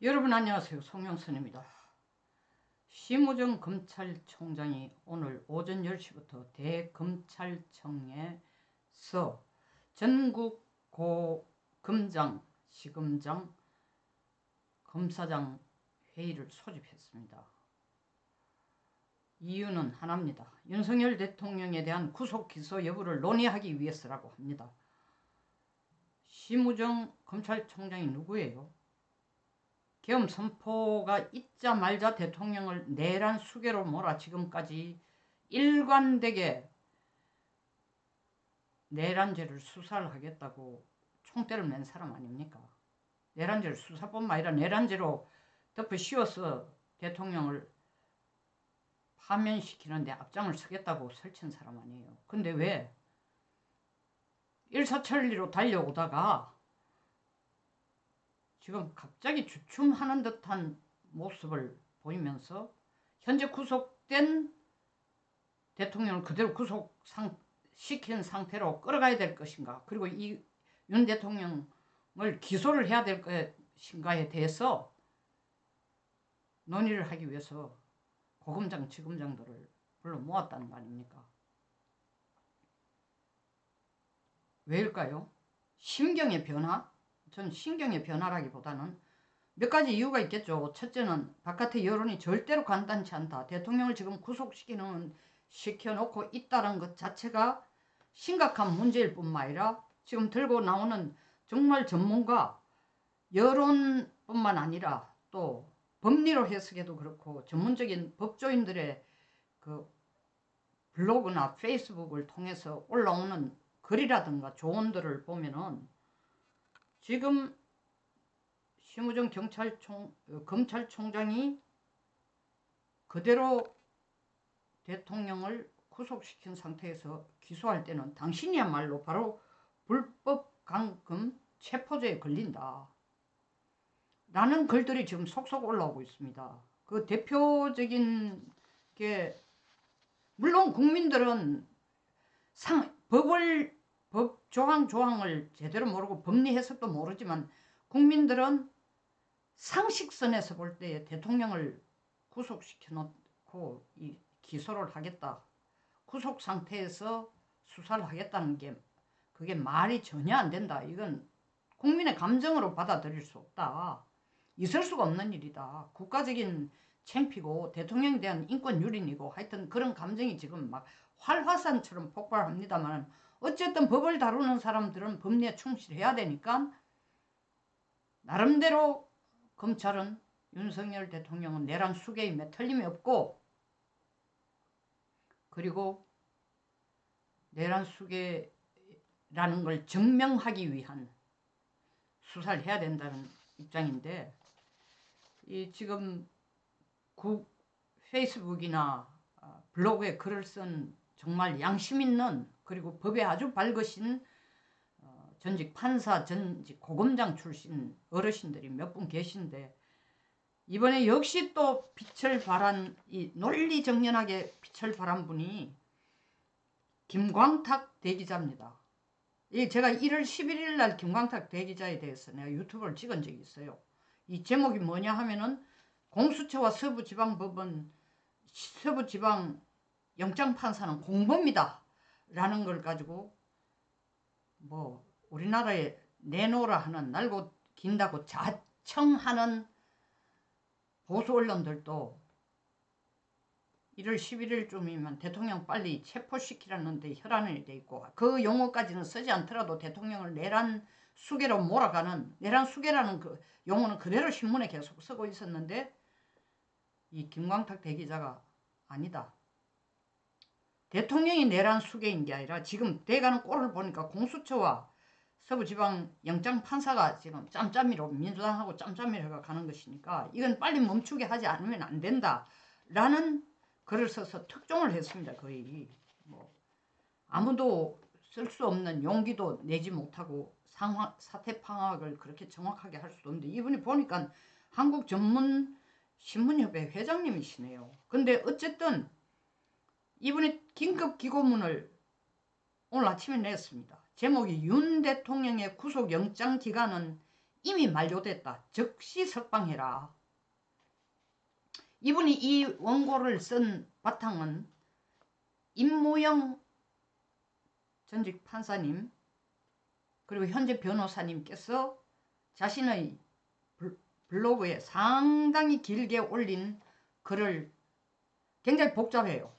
여러분 안녕하세요. 송영선입니다. 심우정 검찰총장이 오늘 오전 10시부터 대검찰청에서 전국 고검장 시검장 검사장 회의를 소집했습니다. 이유는 하나입니다. 윤석열 대통령에 대한 구속 기소 여부를 논의하기 위해서라고 합니다. 심우정 검찰총장이 누구예요 계엄 선포가 있자 말자 대통령을 내란 수계로 몰아 지금까지 일관되게 내란죄를 수사를 하겠다고 총대를 낸 사람 아닙니까? 내란죄를 수사뿐만 아니라 내란죄로 덮어 씌워서 대통령을 파면시키는데 앞장을 서겠다고 설친 사람 아니에요. 근데 왜 일사천리로 달려오다가 지금 갑자기 주춤하는 듯한 모습을 보이면서 현재 구속된 대통령을 그대로 구속시킨 상태로 끌어가야 될 것인가 그리고 이 윤 대통령을 기소를 해야 될 것인가에 대해서 논의를 하기 위해서 고검장, 지검장들을 불러 모았다는 거 아닙니까? 왜일까요? 심경의 변화? 전 신경의 변화라기보다는 몇 가지 이유가 있겠죠. 첫째는 바깥의 여론이 절대로 간단치 않다. 대통령을 지금 구속시키는 시켜놓고 있다는 것 자체가 심각한 문제일 뿐만 아니라 지금 들고 나오는 정말 전문가 여론뿐만 아니라 또 법리로 해석해도 그렇고 전문적인 법조인들의 그 블로그나 페이스북을 통해서 올라오는 글이라든가 조언들을 보면은 지금 심우정 경찰총 어, 검찰총장이 그대로 대통령을 구속시킨 상태에서 기소할 때는 당신이야말로 바로 불법 강금 체포죄에 걸린다. 라는 글들이 지금 속속 올라오고 있습니다. 그 대표적인 게 물론 국민들은 상 법을 법 조항 조항을 제대로 모르고 법리 해석도 모르지만 국민들은 상식선에서 볼때 대통령을 구속시켜 놓고 이 기소를 하겠다. 구속 상태에서 수사를 하겠다는 게 그게 말이 전혀 안 된다. 이건 국민의 감정으로 받아들일 수 없다. 있을 수가 없는 일이다. 국가적인 챙피고 대통령에 대한 인권 유린이고 하여튼 그런 감정이 지금 막 활화산처럼 폭발합니다만 어쨌든 법을 다루는 사람들은 법리에 충실해야 되니까 나름대로 검찰은 윤석열 대통령은 내란 수계임에 틀림이 없고 그리고 내란 수계라는 걸 증명하기 위한 수사를 해야 된다는 입장인데 이 지금 국 페이스북이나 아, 블로그에 글을 쓴 정말 양심 있는 그리고 법에 아주 밝으신 어, 전직 판사, 전직 고검장 출신 어르신들이 몇 분 계신데 이번에 역시 또 빛을 발한 이 논리 정연하게 빛을 발한 분이 김광탁 대기자입니다. 이 제가 1월 11일 날 김광탁 대기자에 대해서 내가 유튜브를 찍은 적이 있어요. 이 제목이 뭐냐 하면은 공수처와 서부지방법원 서부지방 영장판사는 공범이다. 라는 걸 가지고 뭐 우리나라에 내놓으라 하는 날고 긴다고 자청하는 보수 언론들도 1월 11일쯤이면 대통령 빨리 체포시키라는 데 혈안이 돼 있고 그 용어까지는 쓰지 않더라도 대통령을 내란 수계로 몰아가는 내란 수계라는 그 용어는 그대로 신문에 계속 쓰고 있었는데 이 김광탁 대기자가 아니다. 대통령이 내란 수계인 게 아니라 지금 돼가는 꼴을 보니까 공수처와 서부지방 영장판사가 지금 짬짬이로 민주당하고 짬짬이로 가는 것이니까 이건 빨리 멈추게 하지 않으면 안 된다 라는 글을 써서 특종을 했습니다 거의. 뭐 아무도 쓸 수 없는 용기도 내지 못하고 상황, 사태 파악을 그렇게 정확하게 할 수도 없는데 이분이 보니까 한국 전문 신문협회 회장님이시네요. 근데 어쨌든 이분이 긴급 기고문을 오늘 아침에 냈습니다. 제목이 윤 대통령의 구속영장 기간은 이미 만료됐다. 즉시 석방해라. 이분이 이 원고를 쓴 바탕은 임무영 전직 판사님 그리고 현재 변호사님께서 자신의 블로그에 상당히 길게 올린 글을 굉장히 복잡해요.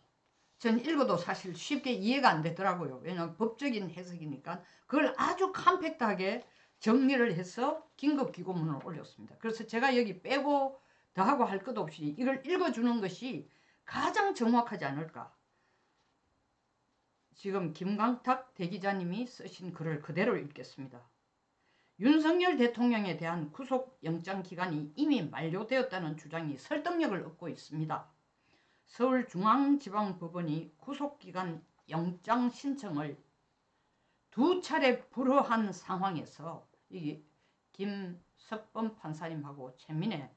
전 읽어도 사실 쉽게 이해가 안 되더라고요. 왜냐하면 법적인 해석이니까 그걸 아주 컴팩트하게 정리를 해서 긴급기고문을 올렸습니다. 그래서 제가 여기 빼고 더하고 할 것 없이 이걸 읽어주는 것이 가장 정확하지 않을까. 지금 김광탁 대기자님이 쓰신 글을 그대로 읽겠습니다. 윤석열 대통령에 대한 구속영장 기간이 이미 만료되었다는 주장이 설득력을 얻고 있습니다. 서울중앙지방법원이 구속기간 영장 신청을 두 차례 불허한 상황에서 이 김석범 판사님하고 최민혜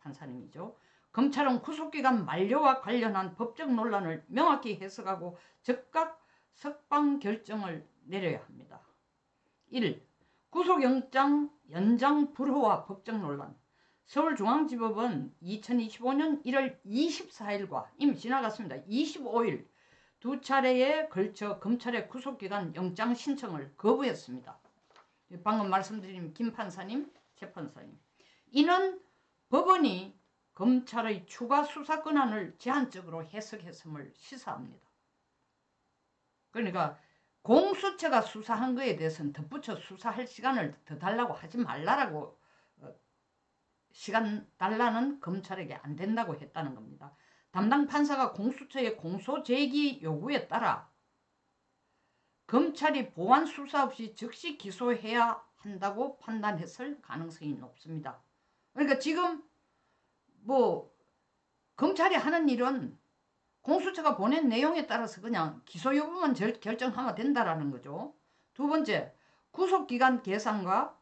판사님이죠. 검찰은 구속기간 만료와 관련한 법적 논란을 명확히 해석하고 즉각 석방 결정을 내려야 합니다. 1. 구속영장 연장 불허와 법적 논란 서울중앙지법은 2025년 1월 24일과 이미 지나갔습니다. 25일 두 차례에 걸쳐 검찰의 구속기간 영장 신청을 거부했습니다. 방금 말씀드린 김 판사님, 최 판사님. 이는 법원이 검찰의 추가 수사 권한을 제한적으로 해석했음을 시사합니다. 그러니까 공수처가 수사한 거에 대해서는 덧붙여 수사할 시간을 더 달라고 하지 말라라고 어, 시간 달라는 검찰에게 안 된다고 했다는 겁니다. 담당 판사가 공수처의 공소 제기 요구에 따라 검찰이 보완 수사 없이 즉시 기소해야 한다고 판단했을 가능성이 높습니다. 그러니까 지금 뭐 검찰이 하는 일은 공수처가 보낸 내용에 따라서 그냥 기소 여부만 결정하면 된다라는 거죠. 두 번째, 구속기간 계산과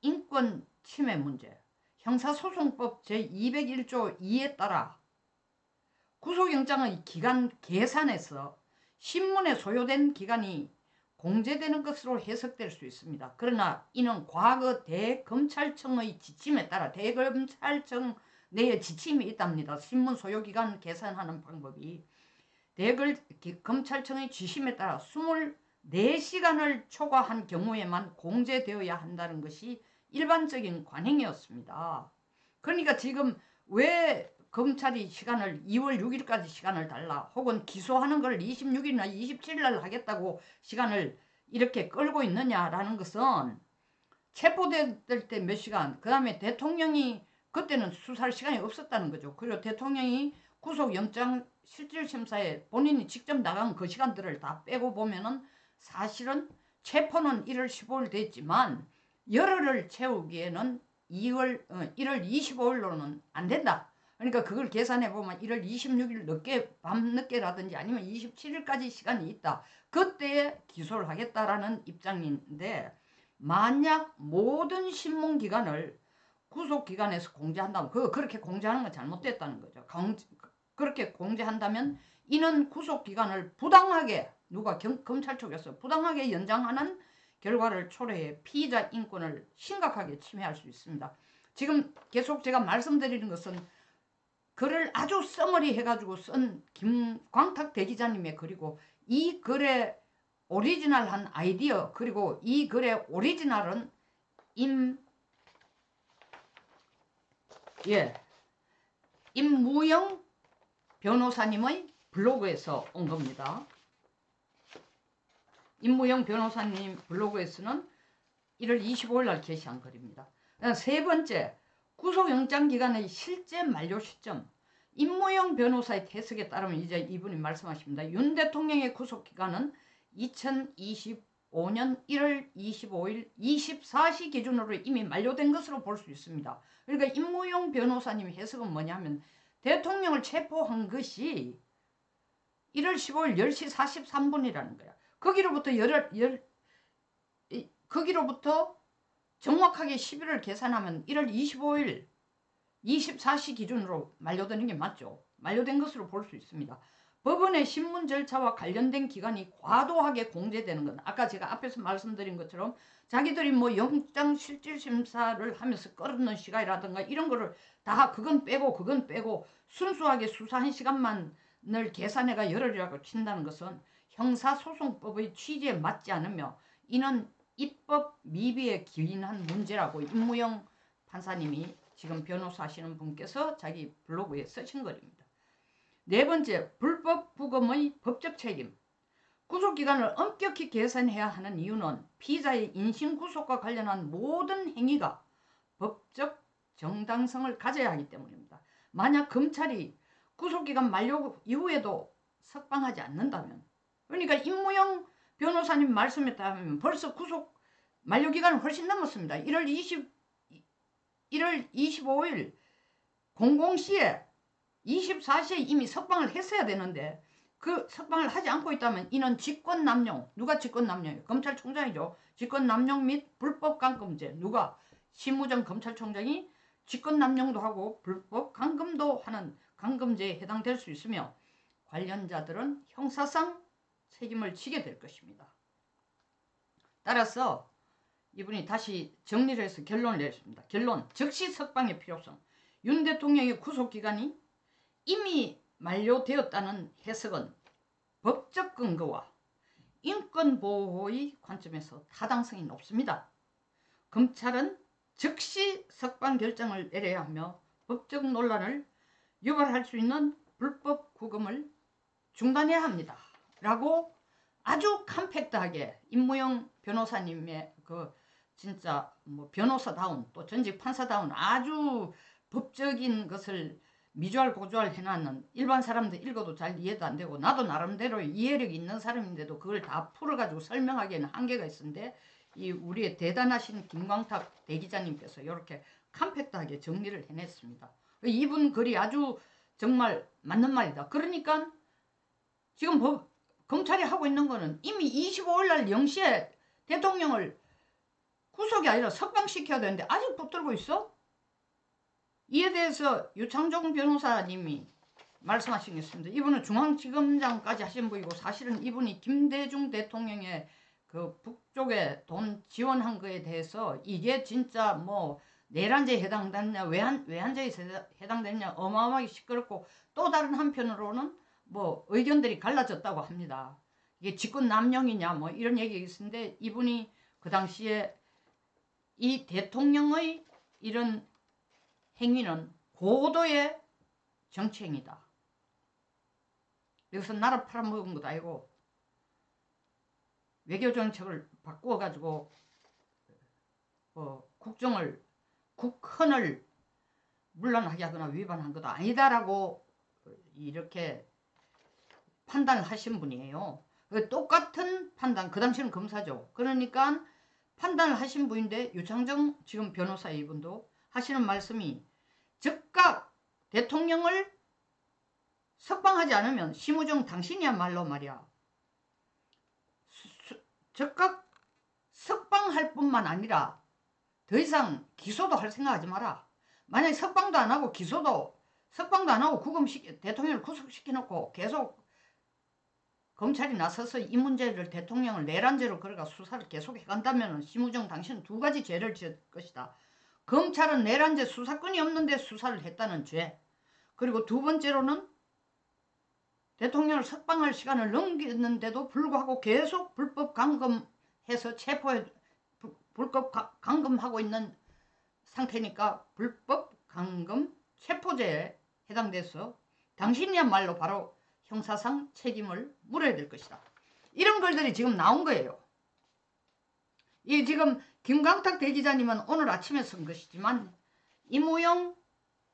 인권 침해 문제. 형사소송법 제201조 2에 따라 구속영장의 기간 계산에서 신문에 소요된 기간이 공제되는 것으로 해석될 수 있습니다. 그러나 이는 과거 대검찰청의 지침에 따라 대검찰청 내에 지침이 있답니다. 신문 소요기간 계산하는 방법이 대걸 검찰청의 지침에 따라 24시간을 초과한 경우에만 공제되어야 한다는 것이 일반적인 관행이었습니다. 그러니까 지금 왜 검찰이 시간을 2월 6일까지 시간을 달라 혹은 기소하는 걸 26일이나 27일 날 하겠다고 시간을 이렇게 끌고 있느냐라는 것은 체포될 때 몇 시간 그 다음에 대통령이 그때는 수사할 시간이 없었다는 거죠. 그리고 대통령이 구속영장 실질심사에 본인이 직접 나간 그 시간들을 다 빼고 보면은 사실은 체포는 1월 15일 됐지만 열흘을 채우기에는 2월, 어, 1월 25일로는 안 된다. 그러니까 그걸 계산해 보면 1월 26일 늦게 밤늦게라든지 아니면 27일까지 시간이 있다. 그때에 기소를 하겠다라는 입장인데 만약 모든 신문 기간을 구속기관에서 공제한다면 그 그렇게 공제하는 건 잘못됐다는 거죠. 공제, 그렇게 공제한다면 이는 구속 기간을 부당하게 누가 경, 검찰 쪽에서 부당하게 연장하는 결과를 초래해 피의자 인권을 심각하게 침해할 수 있습니다. 지금 계속 제가 말씀드리는 것은 글을 아주 써머리 해가지고 쓴 김광탁 대기자님의 글이고 이 글의 오리지널한 아이디어 그리고 이 글의 오리지널은 임 예. 임무영 변호사님의 블로그에서 온 겁니다. 임무영 변호사님 블로그에서는 1월 25일 날 게시한 글입니다. 세 번째, 구속영장 기간의 실제 만료 시점. 임무영 변호사의 해석에 따르면 이제 이분이 말씀하십니다. 윤 대통령의 구속기간은 2025년 1월 25일 24시 기준으로 이미 만료된 것으로 볼 수 있습니다. 그러니까 임무용 변호사님 해석은 뭐냐면 대통령을 체포한 것이 1월 15일 10시 43분이라는 거야. 거기로부터 열, 열, 거기로부터 정확하게 11을 계산하면 1월 25일 24시 기준으로 만료되는 게 맞죠. 만료된 것으로 볼 수 있습니다. 법원의 신문 절차와 관련된 기관이 과도하게 공개되는 건 아까 제가 앞에서 말씀드린 것처럼 자기들이 뭐 영장 실질 심사를 하면서 끌었는 시간이라든가 이런 거를 다 그건 빼고 그건 빼고 순수하게 수사 한 시간만을 계산해가 열흘이라고 친다는 것은 형사소송법의 취지에 맞지 않으며 이는 입법 미비에 기인한 문제라고 임무영 판사님이 지금 변호사 하시는 분께서 자기 블로그에 쓰신 글입니다. 네 번째, 불법 부검의 법적 책임. 구속기간을 엄격히 계산해야 하는 이유는 피의자의 인신구속과 관련한 모든 행위가 법적 정당성을 가져야 하기 때문입니다. 만약 검찰이 구속기간 만료 이후에도 석방하지 않는다면 그러니까 임무영 변호사님 말씀에 따르면 벌써 구속 만료기간은 훨씬 넘었습니다. 1월 20 1월 25일 00시에 24시에 이미 석방을 했어야 되는데 그 석방을 하지 않고 있다면 이는 직권남용 누가 직권남용이에요? 검찰총장이죠. 직권남용 및 불법 감금죄 누가 심우정 검찰총장이 직권남용도 하고 불법 감금도 하는 감금죄에 해당될 수 있으며 관련자들은 형사상 책임을 지게 될 것입니다. 따라서 이분이 다시 정리를 해서 결론을 내렸습니다. 결론 즉시 석방의 필요성 윤 대통령의 구속기간이 이미 만료되었다는 해석은 법적 근거와 인권보호의 관점에서 타당성이 높습니다. 검찰은 즉시 석방 결정을 내려야 하며 법적 논란을 유발할 수 있는 불법 구금을 중단해야 합니다. 라고 아주 컴팩트하게 임무영 변호사님의 그 진짜 뭐 변호사다운 또 전직 판사다운 아주 법적인 것을 미주알 고주알 해놨는 일반 사람들 읽어도 잘 이해도 안 되고 나도 나름대로 이해력이 있는 사람인데도 그걸 다 풀어가지고 설명하기에는 한계가 있는데 이 우리의 대단하신 김광탁 대기자님께서 이렇게 컴팩트하게 정리를 해냈습니다. 이분 글이 아주 정말 맞는 말이다. 그러니까 지금 법, 검찰이 하고 있는 거는 이미 25일 날 0시에 대통령을 구속이 아니라 석방시켜야 되는데 아직 붙들고 있어? 이에 대해서 유창종 변호사님이 있습니다. 이분은 중앙지검장까지 하신 분이고 사실은 이분이 김대중 대통령의 그 북쪽에 돈 지원한 거에 대해서 이게 진짜 뭐 내란죄에 해당되느냐 외환, 외환죄에 해당되느냐 어마어마하게 시끄럽고 또 다른 한편으로는 뭐 의견들이 갈라졌다고 합니다. 이게 직권 남용이냐 뭐 이런 얘기가 있는데 이분이 그 당시에 이 대통령의 이런 행위는 고도의 정치행위다. 여기서 나라 팔아먹은 것도 아니고 외교정책을 바꾸어가지고 어, 국정을 국헌을 물러나게 하거나 위반한 것도 아니다라고 이렇게 판단을 하신 분이에요. 그 똑같은 판단, 그 당시는 검사죠. 그러니까 판단을 하신 분인데 유창정 지금 변호사 이분도 하시는 말씀이 즉각 대통령을 석방하지 않으면 심우정 당신이야말로 말이야. 수, 즉각 석방할 뿐만 아니라 더 이상 기소도 할 생각하지 마라. 만약에 석방도 안 하고 기소도 석방도 안 하고 구금시키 대통령을 구속시켜 놓고 계속 검찰이 나서서 이 문제를 대통령을 내란죄로 걸어가 수사를 계속 해간다면 심우정 당신은 두 가지 죄를 지을 것이다. 검찰은 내란죄 수사권이 없는데 수사를 했다는 죄. 그리고 두 번째로는 대통령을 석방할 시간을 넘겼는데도 불구하고 계속 불법 감금해서 체포해 불법 감금하고 있는 상태니까 불법 감금 체포죄에 해당돼서 당신이야말로 바로 형사상 책임을 물어야 될 것이다. 이런 글들이 지금 나온 거예요. 이 지금 김광탁 대기자님은 오늘 아침에 쓴 것이지만 이무영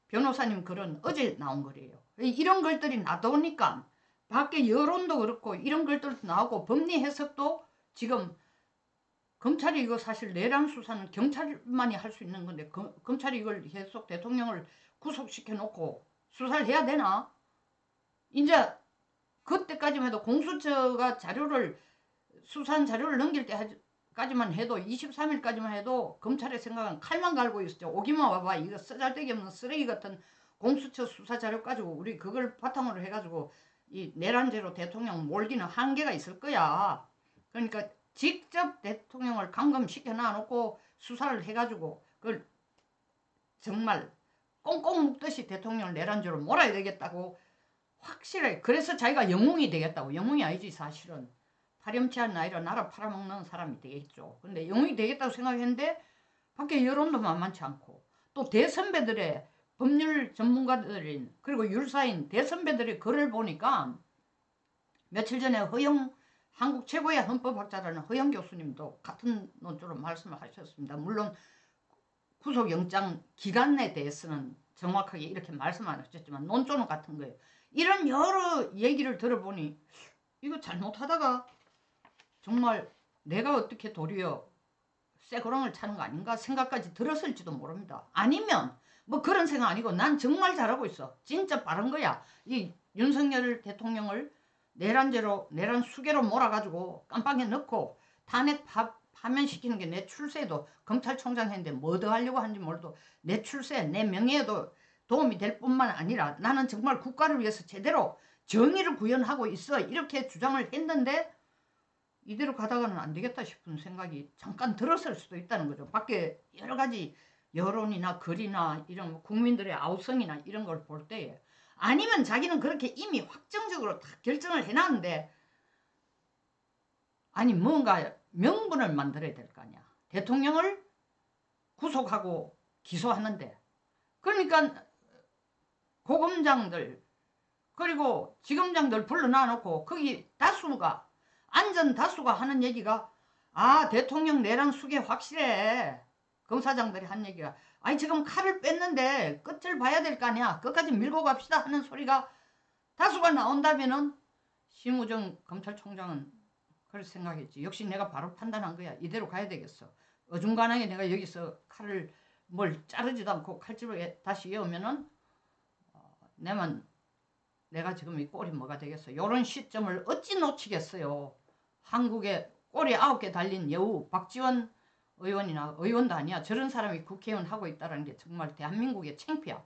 변호사님 글은 어제 나온 글이에요. 이런 글들이 나오니까 밖에 여론도 그렇고 이런 글들도 나오고 법리 해석도 지금 검찰이 이거 사실 내란 수사는 경찰만이 할 수 있는 건데 거, 검찰이 이걸 계속 대통령을 구속시켜 놓고 수사를 해야 되나? 이제 그때까지만 해도 공수처가 자료를 수사한 자료를 넘길 때까지만 해도 23일까지만 해도 검찰의 생각은 칼만 갈고 있었죠. 오기만 와봐. 이거 쓰잘데기 없는 쓰레기 같은 공수처 수사 자료 가지고 우리 그걸 바탕으로 해가지고 이 내란제로 대통령 몰기는 한계가 있을 거야. 그러니까 직접 대통령을 감금시켜 놔놓고 수사를 해가지고 그걸 정말 꽁꽁 묶듯이 대통령을 내란제로 몰아야 되겠다고 확실해. 그래서 자기가 영웅이 되겠다고. 영웅이 아니지 사실은. 파렴치한 나이로 나라 팔아먹는 사람이 되겠죠. 근데 영웅이 되겠다고 생각했는데 밖에 여론도 만만치 않고 또 대선배들의 법률 전문가들인 그리고 율사인 대선배들의 글을 보니까 며칠 전에 허영 한국 최고의 헌법학자라는 허영 교수님도 같은 논조로 말씀을 하셨습니다. 물론 구속영장 기간에 대해서는 정확하게 이렇게 말씀 안 하셨지만 논조는 같은 거예요. 이런 여러 얘기를 들어보니 이거 잘못하다가 정말 내가 어떻게 도리어 쇠고랑을 차는 거 아닌가 생각까지 들었을지도 모릅니다. 아니면 뭐 그런 생각 아니고 난 정말 잘하고 있어. 진짜 바른 거야. 이 윤석열 대통령을 내란죄로 내란 수개로 몰아가지고 깜빵에 넣고 탄핵 파, 파면시키는 게 내 출세에도 검찰총장 했는데 뭐 더 하려고 하는지 몰라도 내 출세 내 명예에도 도움이 될 뿐만 아니라 나는 정말 국가를 위해서 제대로 정의를 구현하고 있어 이렇게 주장을 했는데 이대로 가다가는 안 되겠다 싶은 생각이 잠깐 들었을 수도 있다는 거죠. 밖에 여러 가지 여론이나 글이나 이런 뭐 국민들의 아우성이나 이런 걸 볼 때에 아니면 자기는 그렇게 이미 확정적으로 다 결정을 해놨는데 아니 뭔가 명분을 만들어야 될 거 아니야. 대통령을 구속하고 기소하는데. 그러니까 고검장들 그리고 지검장들 불러놔 놓고 거기 다수가 안전 다수가 하는 얘기가 아 대통령 내란 수계 확실해. 검사장들이 한 얘기가. 아니 지금 칼을 뺐는데 끝을 봐야 될 거 아니야. 끝까지 밀고 갑시다 하는 소리가 다수가 나온다면은 심우정 검찰총장은 그럴 생각했지 역시 내가 바로 판단한 거야 이대로 가야 되겠어 어중간하게 내가 여기서 칼을 뭘 자르지도 않고 칼집에 다시 이으면은 어, 내만 내가 지금 이 꼴이 뭐가 되겠어 요런 시점을 어찌 놓치겠어요 한국에 꼬리 아홉 개 달린 여우 박지원 의원이나 의원도 아니야. 저런 사람이 국회의원 하고 있다는 게 정말 대한민국의 창피야.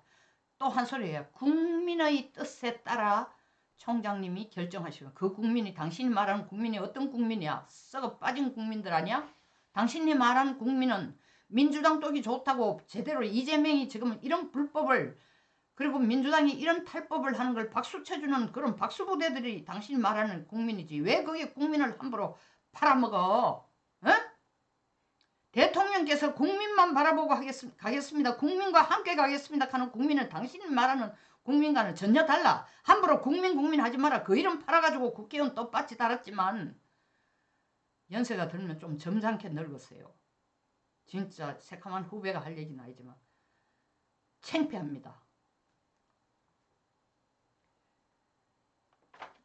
또 한 소리예요. 국민의 뜻에 따라 총장님이 결정하시고 그 국민이 당신이 말하는 국민이 어떤 국민이야? 썩어 빠진 국민들 아니야? 당신이 말하는 국민은 민주당 쪽이 좋다고 제대로 이재명이 지금 이런 불법을 그리고 민주당이 이런 탈법을 하는 걸 박수 쳐주는 그런 박수부대들이 당신이 말하는 국민이지 왜 그게 국민을 함부로 팔아먹어? 어? 대통령께서 국민만 바라보고 하겠습, 가겠습니다. 국민과 함께 가겠습니다. 하는 국민은 당신이 말하는 국민과는 전혀 달라. 함부로 국민 국민 하지 마라. 그 이름 팔아가지고 국회의원 또 빠지 달았지만 연세가 들면 좀 점잖게 늙었어요. 진짜 새카만 후배가 할 얘기는 아니지만 창피합니다.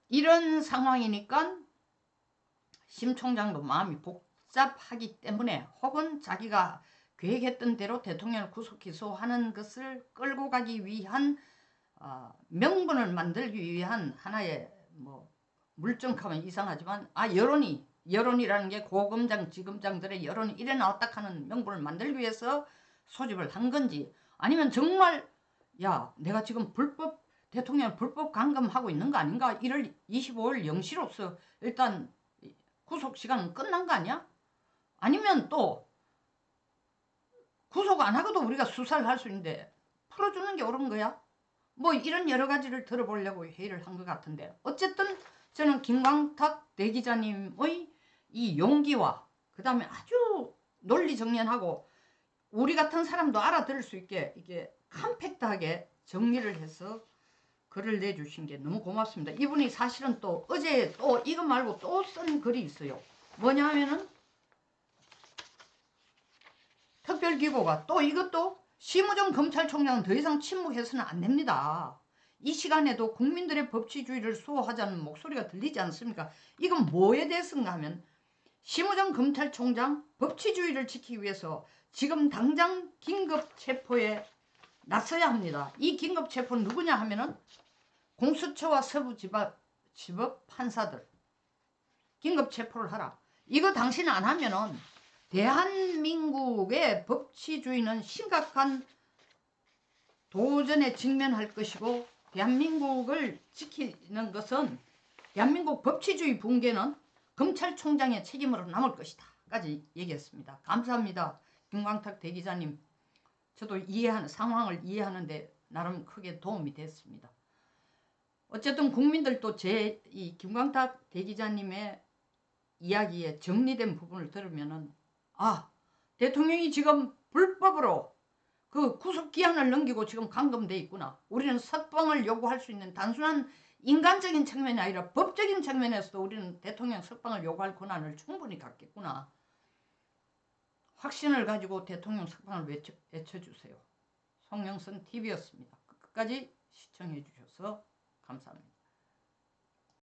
이런 상황이니까 심 총장도 마음이 복잡하기 때문에 혹은 자기가 계획했던 대로 대통령을 구속 기소하는 것을 끌고 가기 위한 어, 명분을 만들기 위한 하나의 뭐 물정하면 이상하지만 아 여론이 여론이라는 게 고검장 지검장들의 여론이 이래 나왔다 하는 명분을 만들기 위해서 소집을 한 건지 아니면 정말 야 내가 지금 불법 대통령 불법 감금하고 있는 거 아닌가 1월 25일 0시로서 일단 구속 시간은 끝난 거 아니야? 아니면 또 구속 안 하고도 우리가 수사를 할 수 있는데 풀어주는 게 옳은 거야? 뭐 이런 여러 가지를 들어보려고 회의를 한 것 같은데 어쨌든 저는 김광탁 대기자님의 이 용기와 그 다음에 아주 논리 정연하고 우리 같은 사람도 알아들을 수 있게 이게 컴팩트하게 정리를 해서 글을 내주신 게 너무 고맙습니다. 이분이 사실은 또 어제 또 이거 말고 또 쓴 글이 있어요. 뭐냐 하면은 특별기고가 또 이것도 심우정 검찰총장은 더 이상 침묵해서는 안 됩니다. 이 시간에도 국민들의 법치주의를 수호하자는 목소리가 들리지 않습니까? 이건 뭐에 대해서인가 하면 심우정 검찰총장 법치주의를 지키기 위해서 지금 당장 긴급 체포에 나서야 합니다. 이 긴급 체포는 누구냐 하면은 공수처와 서부지법 지법 판사들 긴급 체포를 하라. 이거 당신 안 하면은 대한민국의 법치주의는 심각한 도전에 직면할 것이고 대한민국을 지키는 것은 대한민국 법치주의 붕괴는 검찰총장의 책임으로 남을 것이다. 까지 얘기했습니다. 감사합니다. 김광탁 대기자님. 저도 이해하는 상황을 이해하는데 나름 크게 도움이 됐습니다. 어쨌든 국민들도 제 이 김광탁 대기자님의 이야기에 정리된 부분을 들으면은 아 대통령이 지금 불법으로 그 구속 기한을 넘기고 지금 감금돼 있구나. 우리는 석방을 요구할 수 있는 단순한 인간적인 측면이 아니라 법적인 측면에서도 우리는 대통령 석방을 요구할 권한을 충분히 갖겠구나. 확신을 가지고 대통령 석방을 외쳐, 외쳐주세요. 송영선 TV였습니다. 끝까지 시청해 주셔서 감사합니다.